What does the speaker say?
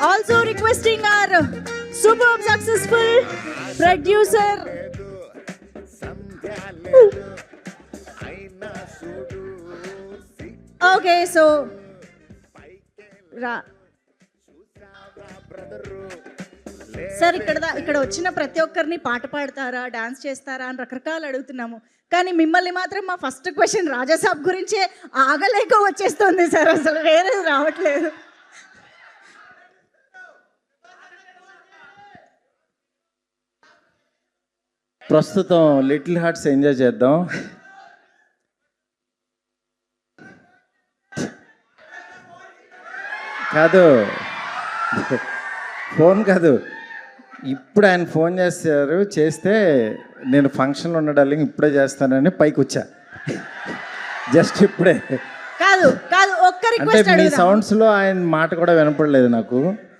Also requesting our superb successful producer. Okay, so. Ra- sir ఇక్కడ దా- ఇక్కడ వచ్చిన ప్రతి ఒక్కరిని పాట పాడతారా డాన్స్ చేస్తారా అని రకరకాలు అడుగుతున్నాము. కానీ మిమ్మల్ని మాత్రం మా ఫస్ట్ క్వశ్చన్ రాజాసాబ్ గురించే ఆగలేక వచ్చేస్తుంది సార్ అసలు వేరే రావట్లేదు. ప్రస్తుతం లిటిల్ హార్ట్స్ ఎంజాయ్ చేద్దాం. కాదు ఫోన్ కాదు. ఇప్పుడు ఆయన ఫోన్ చేశారు చేస్తే నేను ఫంక్షన్లో డార్లింగ్ ఇప్పుడే చేస్తానని పైకి వచ్చా. జస్ట్ ఇప్పుడే. కాదు కాదు ఒక్క అంటే రిక్వెస్ట్ మీ అడుగుదాం. సౌండ్స్లో ఆయన మాట కూడా వినపడలేదు నాకు.